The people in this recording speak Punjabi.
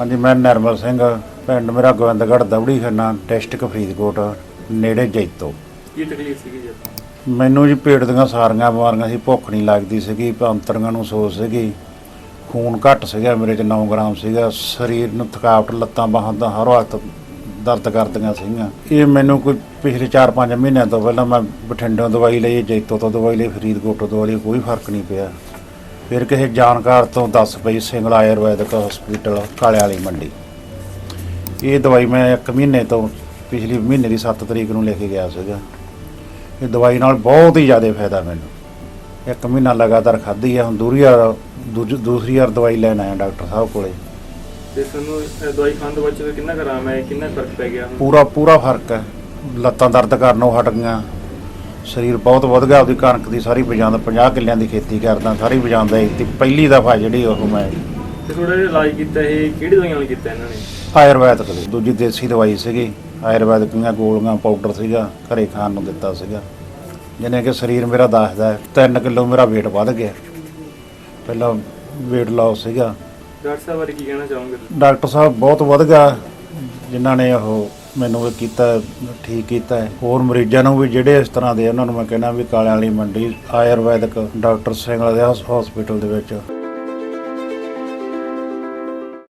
ਹਾਂਜੀ ਮੈਂ ਨਰਮਲ ਸਿੰਘ ਪਿੰਡ ਮੇਰਾ ਗੋਬਿੰਦਗੜ੍ਹ ਦਵੜੀ ਖੰਨਾ ਡਿਸਟ੍ਰਿਕਟ ਫਰੀਦਕੋਟ ਨੇੜੇ ਜੈਤੋ। ਕੀ ਤਕਲੀਫ ਸੀਗੀ ਜੀ ਮੈਨੂੰ ਜੀ ਪੇਟ ਦੀਆਂ ਸਾਰੀਆਂ ਬਿਮਾਰੀਆਂ ਸੀ ਭੁੱਖ ਨਹੀਂ ਲੱਗਦੀ ਸੀਗੀ ਅੰਤਰੀਆਂ ਨੂੰ ਸੋਜ ਸੀਗੀ ਖੂਨ ਘੱਟ ਸੀਗਾ ਮੇਰੇ ਚ 9 ਗ੍ਰਾਮ ਸੀਗਾ ਸਰੀਰ ਨੂੰ ਥਕਾਵਟ ਲੱਤਾਂ ਬਾਹਾਂ ਦਾ ਹਰ ਵਕਤ ਦਰਦ ਕਰਦੀਆਂ ਸੀਗੀਆਂ। ਇਹ ਮੈਨੂੰ ਕੋਈ ਪਿਛਲੇ 4-5 ਮਹੀਨਿਆਂ ਤੋਂ ਪਹਿਲਾਂ ਮੈਂ ਬਠਿੰਡੋਂ ਦਵਾਈ ਲਈ ਜੈਤੋ ਤੋਂ ਦਵਾਈ ਲਈ ਫਰੀਦਕੋਟ ਤੋਂ ਦਵਾਈ ਲਈ ਕੋਈ ਫ਼ਰਕ ਨਹੀਂ ਪਿਆ। ਫਿਰ ਕਿਸੇ ਜਾਣਕਾਰ ਤੋਂ ਦੱਸ ਪਈ ਸਿੰਗਲ ਆਯੁਰਵੈਦਿਕ ਹਸਪੀਟਲ ਕਾਲੇ ਵਾਲੀ ਮੰਡੀ। ਇਹ ਦਵਾਈ ਮੈਂ 1 ਮਹੀਨੇ ਤੋਂ ਪਿਛਲੇ ਮਹੀਨੇ ਦੀ 7 ਤਰੀਕ ਨੂੰ ਲੈ ਕੇ ਗਿਆ ਸੀਗਾ। ਇਹ ਦਵਾਈ ਨਾਲ ਬਹੁਤ ਹੀ ਜ਼ਿਆਦਾ ਫਾਇਦਾ ਮੈਨੂੰ। ਇੱਕ ਮਹੀਨਾ ਲਗਾਤਾਰ ਖਾਧੀ ਆ ਹੁਣ ਦੂਰੀ ਵਾਰ ਦੂਜ- ਦੂਸਰੀ ਵਾਰ ਦਵਾਈ ਲੈਣ ਆਇਆ ਡਾਕਟਰ ਸਾਹਿਬ ਕੋਲੇ। ਤੇ ਤੁਹਾਨੂੰ ਇਹ ਦਵਾਈ ਖਾਣ ਤੋਂ ਬਾਅਦ ਕਿੰਨਾ ਕੁ ਆਰਾਮ ਹੈ ਕਿੰਨਾ ਫ਼ਰਕ ਪੈ ਗਿਆ ਪੂਰਾ ਪੂਰਾ ਫ਼ਰਕ ਹੈ। ਲੱਤਾਂ ਦਰਦ ਕਰਨੋਂ ਹਟ ਗਈਆਂ। ਸਰੀਰ ਬਹੁਤ ਵਧ ਗਿਆ ਆਪਦੀ ਕਣਕ ਦੀ ਸਾਰੀ ਬਜਾਂਦ 50 ਕਿੱਲਿਆਂ ਦੀ ਖੇਤੀ ਕਰਦਾ ਸਾਰੀ ਬਜਾਂਦ ਤੇ ਪਹਿਲੀ ਦਫਾ ਜਿਹੜੀ ਉਹ ਮੈਂ ਤੇ ਥੋੜਾ ਜਿਹਾ ਇਲਾਜ ਕੀਤਾ ਇਹ ਕਿਹੜੀ ਦਵਾਈਆਂ ਨਾਲ ਕੀਤਾ ਇਹਨਾਂ ਨੇ? ਆਯੁਰਵੈਦਿਕ ਦੀ ਦੂਜੀ ਦੇਸੀ ਦਵਾਈ ਸੀਗੀ ਆਯੁਰਵੈਦਿਕ ਦੀਆਂ ਗੋਲੀਆਂ ਪਾਊਡਰ ਸੀਗਾ ਘਰੇ ਖਾਣ ਨੂੰ ਦਿੱਤਾ ਸੀਗਾ। ਜਿਹਨੇ ਕਿ ਸਰੀਰ ਮੇਰਾ ਦੱਸਦਾ 3 ਕਿਲੋ ਮੇਰਾ weight ਵੱਧ ਗਿਆ। ਪਹਿਲਾਂ weight loss ਸੀਗਾ। ਡਾਕਟਰ ਸਾਹਿਬ ਬਾਰੇ ਕੀ ਕਹਿਣਾ ਚਾਹੋਗੇ ਡਾਕਟਰ ਸਾਹਿਬ ਬਹੁਤ ਵਧ ਗਿਆ ਜਿਨ੍ਹਾਂ ਨੇ ਉਹ ਮੈਨੂੰ ਇਹ ਕੀਤਾ ਠੀਕ ਕੀਤਾ ਹੈ। ਹੋਰ ਮਰੀਜ਼ਾਂ ਨੂੰ ਵੀ ਜਿਹੜੇ ਇਸ ਤਰ੍ਹਾਂ ਦੇ ਆ, ਉਹਨਾਂ ਨੂੰ ਮੈਂ ਕਹਿੰਦਾ ਵੀ ਕਾਲਿਆਂ ਵਾਲੀ ਮੰਡੀ ਆਯੁਰਵੈਦਿਕ ਡਾਕਟਰ ਸਿੰਘਲਾ ਦੇ ਹਸਪੀਟਲ ਦੇ ਵਿੱਚ